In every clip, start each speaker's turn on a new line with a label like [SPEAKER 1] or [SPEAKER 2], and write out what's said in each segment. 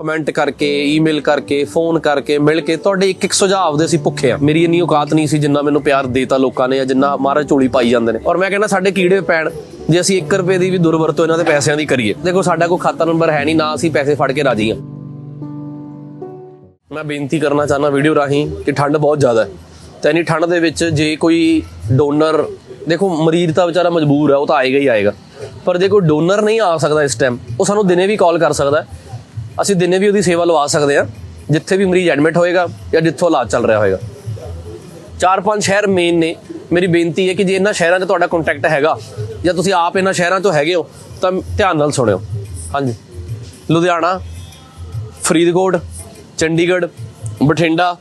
[SPEAKER 1] Comment ਕਰਕੇ email ਕਰਕੇ phone ਕਰਕੇ ਮਿਲ ਕੇ ਤੁਹਾਡੇ ਇੱਕ ਇੱਕ ਸੁਝਾਅ ਦੇ ਅਸੀਂ ਭੁੱਖੇ ਆ ਮੇਰੀ ਇੰਨੀ ਔਕਾਤ ਨਹੀਂ ਸੀ ਜਿੰਨਾ ਮੈਨੂੰ ਪਿਆਰ ਦੇਤਾ ਲੋਕਾਂ ਨੇ ਜਾਂ ਜਿੰਨਾ ਮਹਾਰਾਜ ਝੋਲੀ ਪਾਈ ਜਾਂਦੇ ਨੇ। ਔਰ ਮੈਂ ਕਹਿੰਦਾ, ਸਾਡੇ ਕੀੜੇ ਪੈਣ, ਜੇ ਅਸੀਂ 1 ਰੁਪਏ ਦੀ ਵੀ ਦੁਰਵਰਤੋਂ ਇਹਨਾਂ ਦੇ ਪੈਸਿਆਂ ਦੀ ਕਰੀਏ। ਦੇਖੋ, ਸਾਡਾ ਕੋਈ ਖਾਤਾ ਨੰਬਰ ਹੈ ਨਹੀਂ, ਨਾ ਅਸੀਂ ਪੈਸੇ ਫੜ ਕੇ ਰਾਜੀ ਆ ਮੈਂ ਬੇਨਤੀ ਕਰਨਾ ਚਾਹਨਾ ਵੀਡੀਓ ਰਾਹੀਂ ਕਿ ਠੰਡ ਬਹੁਤ ਜ਼ਿਆਦਾ ਹੈ। ਤੇ ਇੰਨੀ ਠੰਡ ਦੇ ਵਿੱਚ ਜੇ ਕੋਈ ਡੋਨਰ, ਦੇਖੋ, ਮਰੀਜ਼ ਤਾਂ ਵਿਚਾਰਾ ਮਜਬੂਰ ਹੈ, ਉਹ ਤਾਂ ਆਏਗਾ ਹੀ ਆਏਗਾ। ਪਰ ਜੇ ਕੋਈ ਡੋਨਰ ਨਹੀਂ ਆ ਸਕਦਾ ਇਸ ਟਾਈਮ ਉਹ ਸਾਨੂੰ ਦਿਨੇ ਵੀ ਕਾਲ ਕਰ ਸਕਦਾ ਹੈ। ਅਸੀਂ ਦਿਨੇ ਵੀ ਉਹਦੀ ਸੇਵਾ ਲਵਾ ਸਕਦੇ ਹਾਂ ਜਿੱਥੇ ਵੀ ਮਰੀਜ਼ ਐਡਮਿਟ ਹੋਏਗਾ ਜਾਂ ਜਿੱਥੋਂ ਇਲਾਜ ਚੱਲ ਰਿਹਾ ਹੋਏਗਾ। ਚਾਰ ਪੰਜ ਸ਼ਹਿਰ ਮੇਨ ਨੇ। ਮੇਰੀ ਬੇਨਤੀ ਹੈ ਕਿ ਜੇ ਇਹਨਾਂ ਸ਼ਹਿਰਾਂ 'ਚ ਤੁਹਾਡਾ ਕੰਟੈਕਟ ਹੈਗਾ ਜਾਂ ਤੁਸੀਂ ਆਪ ਇਹਨਾਂ ਸ਼ਹਿਰਾਂ 'ਚੋਂ ਹੈਗੇ ਹੋ ਤਾਂ ਧਿਆਨ ਨਾਲ ਸੁਣਿਓ। ਹਾਂਜੀ। ਲੁਧਿਆਣਾ ਫਰੀਦਕੋਟ ਚੰਡੀਗੜ੍ਹ ਬਠਿੰਡਾ।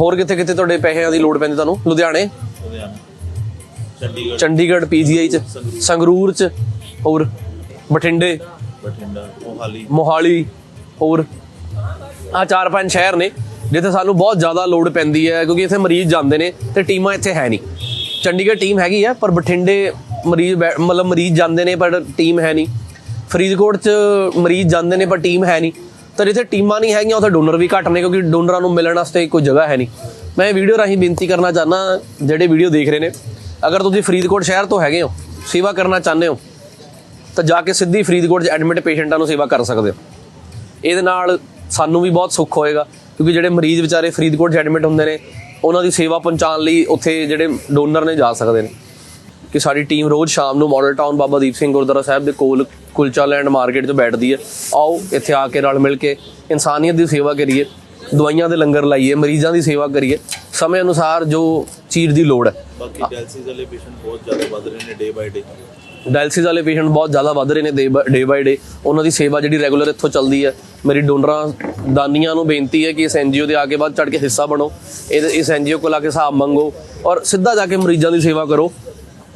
[SPEAKER 1] ਹੋਰ ਕਿੱਥੇ ਕਿੱਥੇ ਤੁਹਾਡੇ ਪੈਸਿਆਂ ਦੀ ਲੋੜ ਪੈਂਦੀ ਤੁਹਾਨੂੰ? ਲੁਧਿਆਣੇ?
[SPEAKER 2] ਚੰਡੀਗੜ੍ਹ।
[SPEAKER 1] ਚੰਡੀਗੜ੍ਹ ਪੀਜੀਆਈ ਚ ਸੰਗਰੂਰ ਚ ਹੋਰ। ਬਠਿੰਡੇ।
[SPEAKER 2] ਬਠਿੰਡਾ, ਮੋਹਾਲੀ।
[SPEAKER 1] ਮੋਹਾਲੀ, ਹੋਰ। ਆ ਚਾਰ ਪੰਜ ਸ਼ਹਿਰ ਨੇ ਜਿੱਥੇ ਸਾਨੂੰ ਬਹੁਤ ਜ਼ਿਆਦਾ ਲੋਡ ਪੈਂਦੀ ਹੈ, ਕਿਉਂਕਿ ਇੱਥੇ ਮਰੀਜ਼ ਜਾਂਦੇ ਨੇ ਤੇ ਟੀਮਾਂ ਇੱਥੇ ਹੈ ਨਹੀਂ। ਚੰਡੀਗੜ੍ਹ ਟੀਮ ਹੈਗੀ ਹੈ ਪਰ ਬਠਿੰਡੇ ਮਰੀਜ਼ ਬੈ- ਮਤਲਬ ਮਰੀਜ਼ ਜਾਂਦੇ ਨੇ, ਪਰ ਟੀਮ ਹੈ ਨਹੀਂ। ਫਰੀਦਕੋਟ 'ਚ ਮਰੀਜ਼ ਜਾਂਦੇ ਨੇ, ਪਰ ਟੀਮ ਹੈ ਨਹੀਂ। ਤਾਂ ਜਿੱਥੇ ਟੀਮਾਂ ਨਹੀਂ ਹੈਗੀਆਂ, ਉੱਥੇ ਡੋਨਰ ਵੀ ਘੱਟ ਨੇ, ਕਿਉਂਕਿ ਡੋਨਰਾਂ ਨੂੰ ਮਿਲਣ ਵਾਸਤੇ ਕੋਈ ਜਗ੍ਹਾ ਹੈ ਨਹੀਂ। ਮੈਂ ਇਹ ਵੀਡੀਓ ਰਾਹੀਂ ਬੇਨਤੀ ਕਰਨਾ ਚਾਹਨਾ ਜਿਹੜੇ ਵੀਡੀਓ ਦੇਖ ਰਹੇ ਨੇ। ਅਗਰ ਤੁਸੀਂ ਫਰੀਦਕੋਟ ਸ਼ਹਿਰ ਤੋਂ ਹੈਗੇ ਹੋ, ਸੇਵਾ ਕਰਨਾ ਚਾਹੁੰਦੇ ਹੋ ਤਾਂ ਜਾ ਕੇ ਸਿੱਧੀ ਫਰੀਦਕੋਟ 'ਚ ਐਡਮਿਟ ਪੇਸ਼ੈਂਟਾਂ ਨੂੰ ਸੇਵਾ ਕਰ ਸਕਦੇ ਹੋ। ਇਹਦੇ ਨਾਲ ਸਾਨੂੰ ਵੀ ਬਹੁਤ ਸੁੱਖ ਹੋਏਗਾ, ਕਿਉਂਕਿ ਜਿਹੜੇ ਮਰੀਜ਼ ਵਿਚਾਰੇ ਫਰੀਦਕੋਟ 'ਚ ਐਡਮਿਟ ਹੁੰਦੇ ਨੇ, ਉਹਨਾਂ ਦੀ ਸੇਵਾ ਪਹੁੰਚਾਉਣ ਲਈ ਉੱਥੇ ਜਿਹੜੇ ਡੋਨਰ ਨੇ ਜਾ ਸਕਦੇ ਨੇ। ਕਿ ਸਾਡੀ ਟੀਮ ਰੋਜ਼ ਸ਼ਾਮ ਨੂੰ ਮਾਡਲ ਟਾਊਨ ਬਾਬਾ ਦੀਪ ਸਿੰਘ ਗੁਰਦੁਆਰਾ ਸਾਹਿਬ ਦੇ ਕੋਲ ਕੁਲਚਾ ਲੈਂਡ ਮਾਰਕੀਟ 'ਚ ਬੈਠਦੀ ਹੈ। ਆਓ, ਇੱਥੇ ਆ ਕੇ ਰਲ ਮਿਲ ਕੇ ਇਨਸਾਨੀਅਤ ਦੀ ਸੇਵਾ ਕਰੀਏ, ਦਵਾਈਆਂ ਦੇ ਲੰਗਰ ਲਾਈਏ, ਮਰੀਜ਼ਾਂ ਦੀ ਸੇਵਾ ਕਰੀਏ। ਸਮੇਂ ਅਨੁਸਾਰ ਜੋ ਚੀਜ਼ ਦੀ ਲੋੜ ਹੈ।
[SPEAKER 2] ਬਾਕੀ ਡਾਇਲਸਿਸ ਵਾਲੇ ਪੇਸ਼ੈਂਟ ਬਹੁਤ ਜ਼ਿਆਦਾ ਵੱਧ ਰਹੇ ਨੇ ਡੇ ਬਾਈ ਡੇ
[SPEAKER 1] ਡਾਇਲਸਿਸ ਵਾਲੇ ਪੇਸ਼ੈਂਟ ਬਹੁਤ ਜ਼ਿਆਦਾ ਵੱਧ ਰਹੇ ਨੇ ਡੇ ਬਾਈ ਡੇ ਉਹਨਾਂ ਦੀ ਸੇਵਾ ਜਿਹੜੀ ਰੈਗੂਲਰ ਇੱਥੋਂ ਚੱਲਦੀ ਹੈ। ਮੇਰੀ ਡੋਨਰਾਂ ਦਾਨੀਆਂ ਨੂੰ ਬੇਨਤੀ ਹੈ ਕਿ ਇਸ ਐਨਜੀਓ ਦੇ ਆ ਕੇ ਬਾਅਦ ਚੜ ਕੇ ਹਿੱਸਾ ਬਣੋ। ਇਹ ਇਸ ਐਨਜੀਓ ਕੋਲ ਆ ਕੇ ਹਿਸਾਬ ਮੰਗੋ ਔਰ ਸਿੱਧਾ ਜਾ ਕੇ ਮਰੀਜ਼ਾਂ ਦੀ ਸੇਵਾ ਕਰੋ।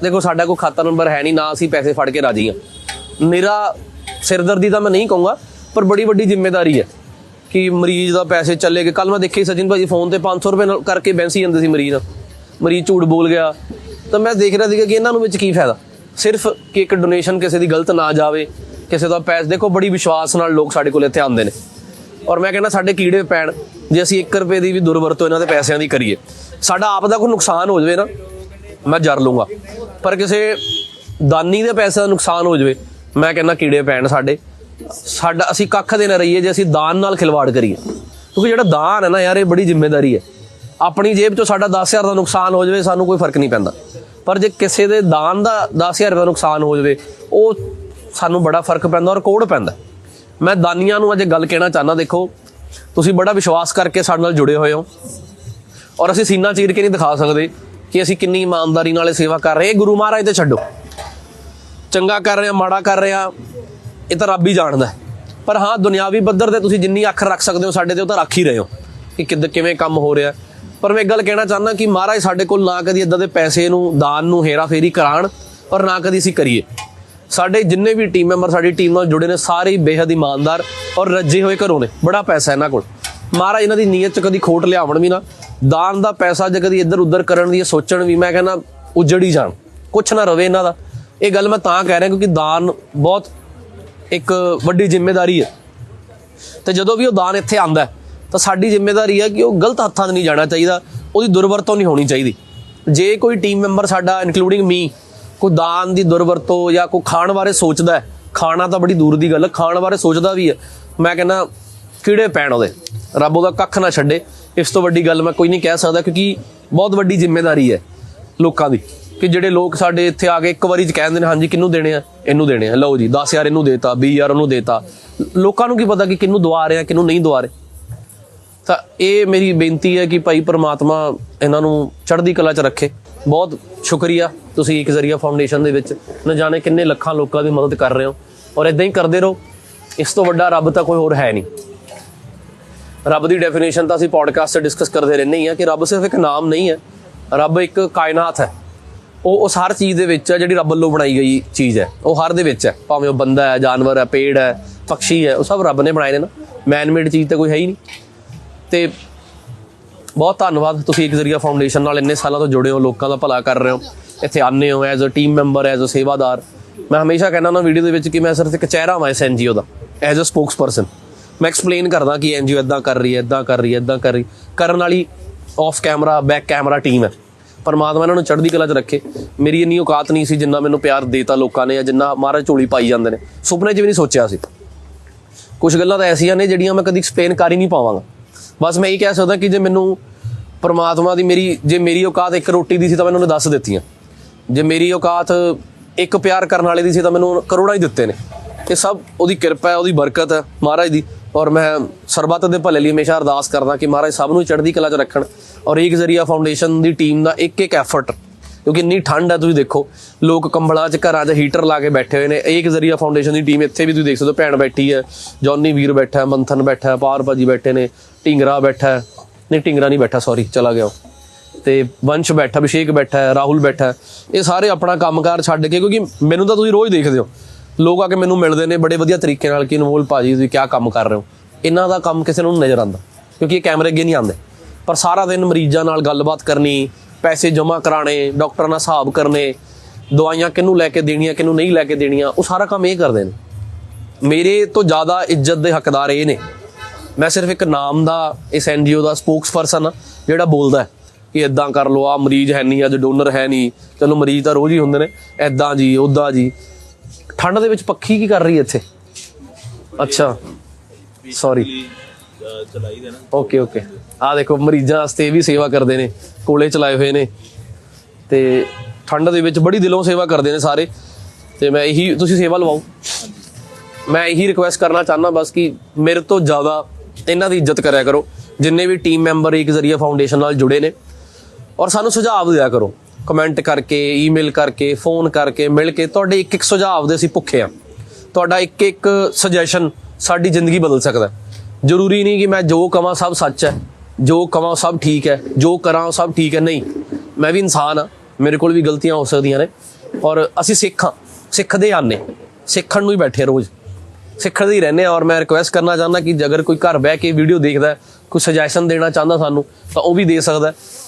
[SPEAKER 1] ਦੇਖੋ, ਸਾਡਾ ਕੋਈ ਖਾਤਾ ਨੰਬਰ ਹੈ ਨਹੀਂ, ਨਾ ਅਸੀਂ ਪੈਸੇ ਫੜ ਕੇ ਰਾਜੀ ਹਾਂ। ਮੇਰਾ ਸਿਰਦਰਦੀ ਤਾਂ ਮੈਂ ਨਹੀਂ ਕਹੂੰਗਾ, ਪਰ ਬੜੀ ਵੱਡੀ ਜ਼ਿੰਮੇਵਾਰੀ ਹੈ ਕਿ ਮਰੀਜ਼ ਦਾ ਪੈਸੇ ਚੱਲੇ ਗਏ। ਕੱਲ ਮੈਂ ਦੇਖੀ ਸਚਿਨ ਭਾਜੀ ਫੋਨ ਤੇ 500 ਰੁਪਏ ਨਾਲ ਕਰਕੇ ਬੈਂਸੀ ਜਾਂਦੇ ਸੀ ਮਰੀਜ਼ ਨਾਲ। ਮਰੀਜ਼ ਝੂਠ ਬੋਲ ਗਿਆ। ਤਾਂ ਮੈਂ ਦੇਖ ਰਿਹਾ ਸੀਗਾ ਕਿ ਇਹਨਾਂ ਨੂੰ ਵਿੱਚ ਕੀ ਫਾਇਦਾ? ਸਿਰਫ ਕਿ ਇੱਕ ਡੋਨੇਸ਼ਨ ਕਿਸੇ ਦੀ ਗਲਤ ਨਾ ਜਾਵੇ, ਕਿਸੇ ਦਾ ਪੈਸੇ, ਦੇਖੋ ਬੜੀ ਵਿਸ਼ਵਾਸ ਨਾਲ ਲੋਕ ਸਾਡੇ ਕੋਲ ਇੱਥੇ ਆਉਂਦੇ ਨੇ। ਔਰ ਮੈਂ ਕਹਿੰਦਾ ਸਾਡੇ ਕੀੜੇ ਪੈਣ, ਜੇ ਅਸੀਂ 1 ਰੁਪਏ ਦੀ ਵੀ ਦੁਰਵਰਤੋਂ ਇਹਨਾਂ ਦੇ ਪੈਸਿਆਂ ਦੀ ਕਰੀਏ, ਸਾਡਾ ਆਪ ਦਾ ਕੋਈ ਨੁਕਸਾਨ ਹੋ ਜਾਵੇ ਨਾ, ਮੈਂ ਜਰ ਲੂੰਗਾ। ਪਰ ਕਿਸੇ ਦਾਨੀ ਦੇ ਪੈਸੇ ਦਾ ਨੁਕਸਾਨ ਹੋ ਜਾਵੇ, ਮੈਂ ਕਹਿੰਦਾ ਕੀੜੇ ਪੈਣ ਸਾਡੇ। ਸਾਡਾ, ਅਸੀਂ ਕੱਖ ਦੇ ਨਾ ਰਹੀਏ ਜੇ ਅਸੀਂ ਦਾਨ ਨਾਲ ਖਿਲਵਾੜ ਕਰੀਏ। ਕਿਉਂਕਿ ਜਿਹੜਾ ਦਾਨ ਹੈ ਨਾ ਯਾਰ, ਇਹ ਬੜੀ ਜ਼ਿੰਮੇਵਾਰੀ ਹੈ। ਆਪਣੀ ਜੇਬ ਚੋਂ ਸਾਡਾ 10000 ਦਾ ਨੁਕਸਾਨ ਹੋ ਜਾਵੇ, ਸਾਨੂੰ ਕੋਈ ਫ਼ਰਕ ਨਹੀਂ ਪੈਂਦਾ। ਪਰ ਜੇ ਕਿਸੇ ਦੇ ਦਾਨ ਦਾ 10000 ਦਾ ਨੁਕਸਾਨ ਹੋ ਜਾਵੇ, ਉਹ ਸਾਨੂੰ ਬੜਾ ਫ਼ਰਕ ਪੈਂਦਾ ਔਰ ਕੋੜ ਪੈਂਦਾ। ਮੈਂ ਦਾਨੀਆਂ ਨੂੰ ਅੱਜ ਗੱਲ ਕਹਿਣਾ ਚਾਹਨਾ ਦੇਖੋ, ਤੁਸੀਂ ਬੜਾ ਵਿਸ਼ਵਾਸ ਕਰਕੇ ਸਾਡੇ ਨਾਲ ਜੁੜੇ ਹੋਏ ਹੋ ਔਰ ਅਸੀਂ ਸੀਨਾ ਚੀਰ ਕੇ ਨਹੀਂ ਦਿਖਾ ਸਕਦੇ ਕਿ ਅਸੀਂ ਕਿੰਨੀ ਇਮਾਨਦਾਰੀ ਨਾਲ ਇਹ ਸੇਵਾ ਕਰ ਰਹੇ। ਇਹ ਗੁਰੂ ਮਹਾਰਾਜ ਤੇ ਛੱਡੋ। ਚੰਗਾ ਕਰ ਰਹੇ ਹਾਂ ਮਾੜਾ ਕਰ ਰਹੇ ਹਾਂ ਇਹ ਤਾਂ ਰੱਬ ਹੀ ਜਾਣਦਾ ਪਰ ਹਾਂ, ਦੁਨਿਆਵੀ ਪੱਧਰ ਤੇ ਤੁਸੀਂ ਜਿੰਨੀ ਅੱਖ ਰੱਖ ਸਕਦੇ ਹੋ ਸਾਡੇ ਤੇ, ਉਹ ਤਾਂ ਰੱਖ ਹੀ ਰਹੇ ਹੋ ਕਿ ਕਿੱਦ, ਕਿਵੇਂ ਕੰਮ ਹੋ ਰਿਹਾ। ਪਰ ਮੈਂ ਇੱਕ ਗੱਲ ਕਹਿਣਾ ਚਾਹੁੰਦਾ ਕਿ ਮਹਾਰਾਜ ਸਾਡੇ ਕੋਲ ਨਾ ਕਦੀ ਇਦਾਂ ਦੇ ਪੈਸੇ ਨੂੰ ਦਾਨ ਨੂੰ ਹੇਰਾ ਫੇਰੀ ਕਰਾਣ ਔਰ ਨਾ ਕਦੀ ਅਸੀਂ ਕਰੀਏ। ਸਾਡੇ ਜਿੰਨੇ ਵੀ ਟੀਮ ਮੈਂਬਰ ਸਾਡੀ ਟੀਮ ਨਾਲ ਜੁੜੇ ਨੇ ਸਾਰੇ ਹੀ ਬੇਹੱਦ ਇਮਾਨਦਾਰ ਔਰ ਰੱਜੇ ਹੋਏ ਘਰੋਂ ਨੇ। ਬੜਾ ਪੈਸਾ ਇਹਨਾਂ ਕੋਲ। ਮਹਾਰਾਜ ਇਹਨਾਂ ਦੀ ਨੀਅਤ ਚ ਕਦੀ ਖੋਟ ਲਿਆਵਣ ਵੀ ਨਾ। ਦਾਨ ਦਾ ਪੈਸਾ ਜੇ ਕਦੀ ਇੱਧਰ ਉੱਧਰ ਕਰਨ ਦੀ ਸੋਚਣ ਵੀ ਮੈਂ ਕਹਿੰਦਾ ਉਜੜ ਹੀ ਜਾਣ। ਕੁਛ ਨਾ ਰਵੇ ਇਹਨਾਂ ਦਾ। ਇਹ ਗੱਲ ਮੈਂ ਤਾਂ ਕਹਿ ਰਿਹਾ ਕਿਉਂਕਿ ਦਾਨ ਬਹੁਤ ਇੱਕ ਵੱਡੀ ਜ਼ਿੰਮੇਵਾਰੀ ਹੈ। ਤੇ ਜਦੋਂ ਵੀ ਉਹ ਦਾਨ ਇੱਥੇ ਆਂਦਾ ਹੈ, ਤਾਂ ਸਾਡੀ ਜ਼ਿੰਮੇਵਾਰੀ ਹੈ ਕਿ ਉਹ ਗਲਤ ਹੱਥਾਂ 'ਚ ਨਹੀਂ ਜਾਣਾ ਚਾਹੀਦਾ, ਉਹਦੀ ਦੁਰਵਰਤੋਂ ਨਹੀਂ ਹੋਣੀ ਚਾਹੀਦੀ। ਜੇ ਕੋਈ ਟੀਮ ਮੈਂਬਰ ਸਾਡਾ ਇਨਕਲੂਡਿੰਗ ਮੀ ਕੋਈ ਦਾਨ ਦੀ ਦੁਰਵਰਤੋਂ ਜਾਂ ਕੋਈ ਖਾਣ ਬਾਰੇ ਸੋਚਦਾ ਹੈ, ਖਾਣਾ ਤਾਂ ਬੜੀ ਦੂਰ ਦੀ ਗੱਲ ਹੈ, ਖਾਣ ਬਾਰੇ ਸੋਚਦਾ ਵੀ ਹੈ, ਮੈਂ ਕਹਿੰਦਾ ਕਿਹੜੇ ਪੈਣ ਉਹਦੇ? ਰੱਬ ਉਹਦਾ ਕੱਖ ਨਾ ਛੱਡੇ। ਇਸ ਤੋਂ ਵੱਡੀ ਗੱਲ ਮੈਂ ਕੋਈ ਨਹੀਂ ਕਹਿ ਸਕਦਾ ਕਿਉਂਕਿ ਬਹੁਤ ਵੱਡੀ ਜ਼ਿੰਮੇਵਾਰੀ ਹੈ ਲੋਕਾਂ ਦੀ ਕਿ ਜਿਹੜੇ ਲੋਕ ਸਾਡੇ ਇੱਥੇ ਆ ਕੇ ਇੱਕ ਵਾਰੀ ਚ ਕਹਿੰਦੇ ਨੇ, ਹਾਂਜੀ, ਕਿਹਨੂੰ ਦੇਣੇ ਆ? ਇਹਨੂੰ ਦੇਣੇ ਆ। ਲਓ ਜੀ 10000 ਇਹਨੂੰ ਦੇਤਾ 20000 ਉਹਨੂੰ ਦੇਤਾ। ਲੋਕਾਂ ਨੂੰ ਕੀ ਪਤਾ ਕਿ ਕਿਹਨੂੰ ਦਵਾ ਰਹੇ ਆ, ਕਿਹਨੂੰ ਨਹੀਂ ਦਵਾ ਰਹੇ। ਤਾਂ ਇਹ ਮੇਰੀ ਬੇਨਤੀ ਹੈ ਕਿ ਭਾਈ ਪ੍ਰਮਾਤਮਾ ਇਹਨਾਂ ਨੂੰ ਚੜ੍ਹਦੀ ਕਲਾ 'ਚ ਰੱਖੇ। ਬਹੁਤ ਸ਼ੁਕਰੀਆ ਤੁਸੀਂ ਇੱਕ ਜ਼ਰੀਆ ਫਾਊਂਡੇਸ਼ਨ ਦੇ ਵਿੱਚ ਨਾ ਜਾਣੇ ਕਿੰਨੇ ਲੱਖਾਂ ਲੋਕਾਂ ਦੀ ਮਦਦ ਕਰ ਰਹੇ ਹੋ। ਔਰ ਇਦਾਂ ਹੀ ਕਰਦੇ ਰਹੋ। ਇਸ ਤੋਂ ਵੱਡਾ ਰੱਬ ਤਾਂ ਕੋਈ ਹੋਰ ਹੈ ਨਹੀਂ। ਰੱਬ ਦੀ ਡੈਫੀਨੇਸ਼ਨ ਤਾਂ ਅਸੀਂ ਪੋਡਕਾਸਟ 'ਚ ਡਿਸਕਸ ਕਰਦੇ ਰਹਿੰਦੇ ਹੀ ਆ ਕਿ ਰੱਬ ਸਿਰਫ ਇੱਕ ਨਾਮ ਨਹੀਂ ਹੈ। ਰੱਬ ਇੱਕ ਕਾਇਨਾਤ ਹੈ। ਉਹ ਉਸ ਹਰ ਚੀਜ਼ ਦੇ ਵਿੱਚ ਹੈ ਜਿਹੜੀ ਰੱਬ ਵੱਲੋਂ ਬਣਾਈ ਗਈ ਚੀਜ਼ ਹੈ। ਉਹ ਹਰ ਦੇ ਵਿੱਚ ਹੈ। ਭਾਵੇਂ ਉਹ ਬੰਦਾ ਹੈ, ਜਾਨਵਰ ਹੈ, ਪੇੜ ਹੈ, ਪੰਛੀ ਹੈ, ਉਹ ਸਭ ਰੱਬ ਨੇ ਬਣਾਏ ਨੇ ਨਾ। ਮੈਨ ਮੇਡ ਚੀਜ਼ ਤਾਂ ਕੋਈ ਹੈ ਹੀ ਨਹੀਂ। ਤੇ ਬਹੁਤ ਧੰਨਵਾਦ ਤੁਸੀਂ ਇੱਕ ਜ਼ਰੀਆ ਫਾਊਂਡੇਸ਼ਨ ਨਾਲ ਇੰਨੇ ਸਾਲਾਂ ਤੋਂ ਜੁੜੇ ਹੋ, ਲੋਕਾਂ ਦਾ ਭਲਾ ਕਰ ਰਹੇ ਹੋ, ਇੱਥੇ ਆਨੇ ਹੋ as a team member as a ਸੇਵਾਦਾਰ। ਮੈਂ ਹਮੇਸ਼ਾ ਕਹਿੰਦਾ ਨਾ ਵੀਡੀਓ ਦੇ ਵਿੱਚ ਕਿ ਮੈਂ ਸਿਰਫ ਇੱਕ ਚਿਹਰਾ ਹਾਂ ਇਸ ਐਨਜੀਓ ਦਾ ਐਜ਼ ਅ ਸਪੋਕਸਪਰਸਨ ਮੈਂ ਐਕਸਪਲੇਨ ਕਰਦਾ ਕਿ ਐਨਜੀਓ ਇਦਾਂ ਕਰ ਰਹੀ ਹੈ ਇਦਾਂ ਕਰ ਰਹੀ ਹੈ ਇਦਾਂ ਕਰ ਰਹੀ ਕਰਨ ਵਾਲੀ off camera back camera team ਹੈ। ਪਰਮਾਤਮਾ ਇਹਨਾਂ ਨੂੰ ਚੜ੍ਹਦੀ ਕਲਾ 'ਚ ਰੱਖੇ। ਮੇਰੀ ਇੰਨੀ ਔਕਾਤ ਨਹੀਂ ਸੀ ਜਿੰਨਾ ਮੈਨੂੰ ਪਿਆਰ ਦੇਤਾ ਲੋਕਾਂ ਨੇ ਜਾਂ ਜਿੰਨਾ ਮਹਾਰਾਜ ਝੋਲੀ ਪਾਈ ਜਾਂਦੇ ਨੇ। ਸੁਪਨੇ 'ਚ ਵੀ ਨਹੀਂ ਸੋਚਿਆ ਸੀ। ਕੁਝ ਗੱਲਾਂ ਤਾਂ ਐਸੀਆਂ ਨੇ ਜਿਹੜੀਆਂ ਮੈਂ ਕਦੀ ਐਕਸਪਲੇਨ ਕਰ ਹੀ ਨਹੀਂ ਪਾਵਾਂਗਾ। ਬਸ ਮੈਂ ਇਹ ਕਹਿ ਸਕਦਾ ਕਿ ਜੇ ਮੈਨੂੰ ਪਰਮਾਤਮਾ ਦੀ ਮੇਰੀ, ਜੇ ਮੇਰੀ ਔਕਾਤ ਇੱਕ ਰੋਟੀ ਦੀ ਸੀ ਤਾਂ ਮੈਨੂੰ ਉਹਨੇ ਦੱਸ ਦਿੱਤੀਆਂ। ਜੇ ਮੇਰੀ ਔਕਾਤ ਇੱਕ ਪਿਆਰ ਕਰਨ ਵਾਲੇ ਦੀ ਸੀ ਤਾਂ ਮੈਨੂੰ ਕਰੋੜਾਂ ਹੀ ਦਿੱਤੇ ਨੇ। ਇਹ ਸਭ ਉਹਦੀ ਕਿਰਪਾ ਹੈ, ਉਹਦੀ ਬਰਕਤ ਹੈ ਮਹਾਰਾਜ ਦੀ। ਔਰ ਮੈਂ ਸਰਬੱਤ ਦੇ ਭਲੇ ਲਈ ਹਮੇਸ਼ਾ ਅਰਦਾਸ ਕਰਦਾ ਕਿ ਮਹਾਰਾਜ ਸਭ ਨੂੰ ਚੜ੍ਹਦੀ ਕਲਾ 'ਚ ਰੱਖਣ। ਔਰ ਇੱਕ ਜ਼ਰੀਆ ਫਾਊਂਡੇਸ਼ਨ ਦੀ ਟੀਮ ਦਾ ਇੱਕ ਇੱਕ ਐਫਰਟ ਕਿਉਂਕਿ ਇੰਨੀ ਠੰਡ ਹੈ ਤੁਸੀਂ ਦੇਖੋ। ਲੋਕ ਕੰਬਲਾਂ 'ਚ ਘਰਾਂ 'ਚ ਹੀਟਰ ਲਾ ਕੇ ਬੈਠੇ ਹੋਏ ਨੇ। ਇਹ ਇੱਕ ਜ਼ਰੀਆ ਫਾਊਂਡੇਸ਼ਨ ਦੀ ਟੀਮ ਇੱਥੇ ਵੀ ਤੁਸੀਂ ਦੇਖ ਸਕਦੇ ਹੋ, ਭੈਣ ਬੈਠੀ ਹੈ ਜੌਨੀ ਵੀਰ ਬੈਠਾ ਹੈ ਮੰਥਨ ਬੈਠਾ ਹੈ ਪਾਰ ਭਾਜੀ ਬੈਠੇ ਨੇ, ਢਿੰਗਰਾ ਬੈਠਾ। ਹੈ ਨਹੀਂ, ਢਿੰਗਰਾ ਨਹੀਂ ਬੈਠਾ ਸੌਰੀ ਚਲਾ ਗਿਆ ਉਹ। ਤੇ ਵੰਸ਼ ਬੈਠਾ, ਅਭਿਸ਼ੇਕ ਬੈਠਾ ਹੈ ਰਾਹੁਲ ਬੈਠਾ। ਹੈ ਇਹ ਸਾਰੇ ਆਪਣਾ ਕੰਮਕਾਰ ਛੱਡ ਕੇ, ਕਿਉਂਕਿ ਮੈਨੂੰ ਤਾਂ ਤੁਸੀਂ ਰੋਜ਼ ਦੇਖਦੇ ਹੋ। ਲੋਕ ਆ ਕੇ ਮੈਨੂੰ ਮਿਲਦੇ ਨੇ, ਬੜੇ ਵਧੀਆ ਤਰੀਕੇ ਨਾਲ ਕਿ ਅਨਮੋਲ ਭਾਜੀ, ਤੁਸੀਂ ਕੀ ਕੰਮ ਕਰ ਰਹੇ ਹੋ? ਇਹਨਾਂ ਦਾ ਕੰਮ ਕਿਸੇ ਨੂੰ ਨਜ਼ਰ ਆਉਂਦਾ, ਕਿਉਂਕਿ ਇਹ ਕੈਮਰੇ ਅੱਗੇ ਨਹੀਂ ਆਉਂਦੇ। ਪਰ ਸਾਰਾ ਦਿਨ ਮਰੀਜ਼ਾਂ ਨਾਲ ਗੱਲਬਾਤ ਕਰਨੀ ਪੈਸੇ ਜਮ੍ਹਾਂ ਕਰਾਣੇ ਡਾਕਟਰਾਂ ਨਾਲ ਹਿਸਾਬ ਕਰਨੇ, ਦਵਾਈਆਂ ਕਿਹਨੂੰ ਲੈ ਕੇ ਦੇਣੀਆਂ, ਕਿਹਨੂੰ ਨਹੀਂ ਲੈ ਕੇ ਦੇਣੀਆਂ, ਉਹ ਸਾਰਾ ਕੰਮ ਇਹ ਕਰਦੇ ਨੇ। ਮੇਰੇ ਤੋਂ ਜ਼ਿਆਦਾ ਇੱਜ਼ਤ ਦੇ ਹੱਕਦਾਰ ਇਹ ਨੇ। ਮੈਂ ਸਿਰਫ ਇੱਕ ਨਾਮ ਦਾ, ਇਸ ਐਨਜੀਓ ਦਾ ਸਪੋਕਸਪਰਸਨ ਆ ਜਿਹੜਾ ਬੋਲਦਾ ਹੈ ਕਿ ਇਦਾਂ ਕਰ ਲਓ ਆ ਮਰੀਜ਼ ਹੈ ਨਹੀਂ, ਅੱਜ ਡੋਨਰ ਹੈ ਨਹੀਂ, ਚਲੋ ਮਰੀਜ਼ ਤਾਂ ਰੋਜ਼ ਹੀ ਹੁੰਦੇ ਨੇ ਇਦਾਂ ਜੀ ਉਦਾਂ ਜੀ। ਠੰਡ ਦੇ ਵਿੱਚ ਪੱਖੀ ਕੀ ਕਰ ਰਹੀ ਇੱਥੇ? ਅੱਛਾ ਸੌਰੀ
[SPEAKER 2] ਚਲਾਈ ਦੇ ਨਾ।
[SPEAKER 1] Okay okay. ਆ ਦੇਖੋ ਮਰੀਜ਼ਾਂ ਵਾਸਤੇ ਵੀ ਸੇਵਾ ਕਰਦੇ ਨੇ ਕੋਲੇ ਚਲਾਏ ਹੋਏ ਨੇ। ਤੇ ਠੰਡ ਦੇ ਵਿੱਚ ਬੜੀ ਦਿਲੋਂ ਸੇਵਾ ਕਰਦੇ ਨੇ ਸਾਰੇ। ਤੇ ਮੈਂ ਇਹੀ ਤੁਸੀਂ ਸੇਵਾ ਲਵਾਓ। ਮੈਂ ਇਹੀ ਰਿਕੁਐਸਟ ਕਰਨਾ ਚਾਹੁੰਦਾ ਬਸ ਕਿ ਮੇਰੇ ਤੋਂ ਜ਼ਿਆਦਾ ਇਹਨਾਂ ਦੀ ਇੱਜ਼ਤ ਕਰਿਆ ਕਰੋ। ਜਿੰਨੇ ਵੀ ਟੀਮ ਮੈਂਬਰ ਇੱਕ ਜ਼ਰੀਆ ਫਾਊਂਡੇਸ਼ਨ ਨਾਲ ਜੁੜੇ ਨੇ। ਔਰ ਸਾਨੂੰ ਸੁਝਾਅ ਦਿਆ ਕਰੋ। ਕਮੈਂਟ ਕਰਕੇ ਈਮੇਲ ਕਰਕੇ ਫੋਨ ਕਰਕੇ ਮਿਲ ਕੇ ਤੁਹਾਡੇ ਇੱਕ ਇੱਕ ਸੁਝਾਅ ਦੇ ਅਸੀਂ ਭੁੱਖੇ ਆ। ਤੁਹਾਡਾ ਇੱਕ ਇੱਕ ਸੁਜੈਸ਼ਨ ਸਾਡੀ ਜ਼ਿੰਦਗੀ ਬਦਲ ਸਕਦਾ। ਹੈ। ਜ਼ਰੂਰੀ ਨਹੀਂ ਕਿ ਮੈਂ ਜੋ ਕਵਾਂ ਸਭ ਸੱਚ ਹੈ, ਜੋ ਕਵਾਂ ਸਭ ਠੀਕ ਹੈ, ਜੋ ਕਰਾਂ ਉਹ ਸਭ ਠੀਕ ਹੈ। ਨਹੀਂ, ਮੈਂ ਵੀ ਇਨਸਾਨ ਆ ਮੇਰੇ ਕੋਲ ਵੀ ਗਲਤੀਆਂ ਹੋ ਸਕਦੀਆਂ ਨੇ। ਔਰ ਅਸੀਂ ਸਿੱਖਾਂ ਸਿੱਖਦੇ ਆਨੇ, ਸਿੱਖਣ ਨੂੰ ਹੀ ਬੈਠੇ ਰੋਜ਼। ਸਿੱਖਦੇ ਹੀ ਰਹਿੰਦੇ ਆ ਔਰ ਮੈਂ ਰਿਕੁਐਸਟ ਕਰਨਾ ਚਾਹੁੰਦਾ ਕਿ ਜੇ ਕੋਈ ਘਰ ਬਹਿ ਕੇ ਵੀਡੀਓ ਦੇਖਦਾ ਕੋਈ ਸੁਜੈਸ਼ਨ ਦੇਣਾ ਚਾਹੁੰਦਾ ਸਾਨੂੰ, ਤਾਂ ਉਹ ਵੀ ਦੇ ਸਕਦਾ